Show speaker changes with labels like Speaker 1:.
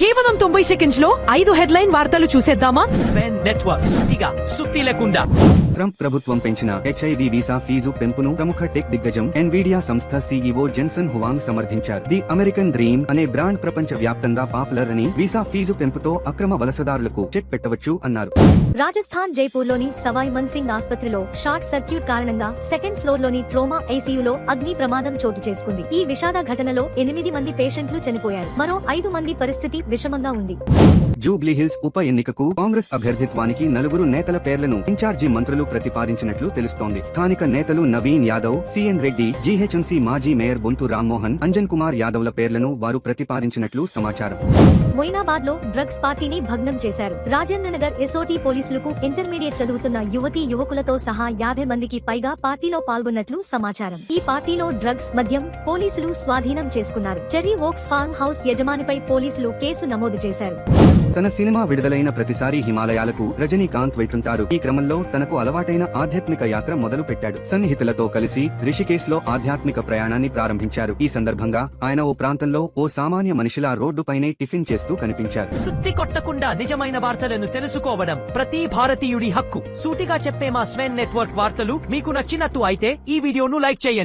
Speaker 1: కేవలం తొంభై సెకండ్స్లో ఐదు హెడ్లైన్ వార్తలు చూసేద్దామా?
Speaker 2: నెట్వర్క్ సుత్తిగా సుత్తి లేకుండా.
Speaker 3: ట్రంప్ ప్రభుత్వం పెంచిన హెచ్ఐవి వీసా ఫీజు పెంపును ప్రముఖ టెక్ దిగ్గజం ఎన్విడియా సంస్థ సీఈఓ జెన్సన్ హువాంగ్ సమర్థించారు. ది అమెరికన్ డ్రీమ్ అనే బ్రాండ్ ప్రపంచ వ్యాప్తంగా పాపులర్ అని వీసా ఫీజు పెంపుతో అక్రమ వలసదారులకు చెక్ పెట్టవచ్చు అన్నారు.
Speaker 4: రాజస్థాన్ జైపూర్లోని సవాయ్ మన్సింగ్ ఆసుపత్రిలో షార్ట్ సర్క్యూట్ కారణంగా సెకండ్ ఫ్లోర్లోని ట్రోమా ఐసీయూలో అగ్ని ప్రమాదం చోటు చేసుకుంది. ఈ విషాద ఘటనలో ఎనిమిది మంది పేషెంట్లు చనిపోయారు. మరో ఐదు మంది పరిస్థితి విషమంగా ఉంది.
Speaker 3: జూబ్లీ హిల్స్ ఉప ఎన్నికకు కాంగ్రెస్ అభ్యర్థిత్వానికి నలుగురు నేతల పేర్లను ఇన్ఛార్జి మంత్రులు ప్రతిపాదించినట్లు తెలుస్తోంది. స్థానిక నేతలు నవీన్ యాదవ్ సిఎన్ రెడ్డి జీహెచ్ఎంసీ మాజీ మేయర్ బొంతు రామ్మోహన్ అంజన్ కుమార్ యాదవ్ల పేర్లను వారు ప్రతిపాదించినట్లు సమాచారం.
Speaker 4: మొయినాబాద్లో డ్రగ్స్ పార్టీని భగ్నం చేశారు. రాజేంద్ర నగర్ ఎస్ఓటీ పోలీసులకు ఇంటర్మీడియట్ చదువుతున్న యువతీ యువకులతో సహా యాభై మందికి పైగా పార్టీలో పాల్గొన్నట్లు సమాచారం. ఈ పార్టీలో డ్రగ్స్ మద్యం పోలీసులు స్వాధీనం చేసుకున్నారు. చెర్రీ వోక్స్ ఫార్మ్ హౌస్ యజమానిపై పోలీసులు కేసు నమోదు చేశారు.
Speaker 3: తన సినిమా విడుదలైన ప్రతిసారి హిమాలయాలకు రజనీకాంత్ వెళ్తుంటారు. ఈ క్రమంలో తనకు అలవాటైన ఆధ్యాత్మిక యాత్ర మొదలు పెట్టాడు సన్నిహితులతో కలిసి రిషికేశ్లో ఆధ్యాత్మిక ప్రయాణాన్ని ప్రారంభించారు. ఈ సందర్భంగా ఆయన ఓ ప్రాంతంలో ఓ సామాన్య మనిషిలా రోడ్డుపైనే టిఫిన్ చేస్తూ కనిపించారు.
Speaker 2: సుత్తి కొట్టకుండా నిజమైన వార్తలను తెలుసుకోవడం ప్రతి భారతీయుడి హక్కు. సూటిగా చెప్పే మా స్వెన్ నెట్వర్క్ వార్తలు మీకు నచ్చినట్టు అయితే ఈ వీడియోను లైక్ చేయండి.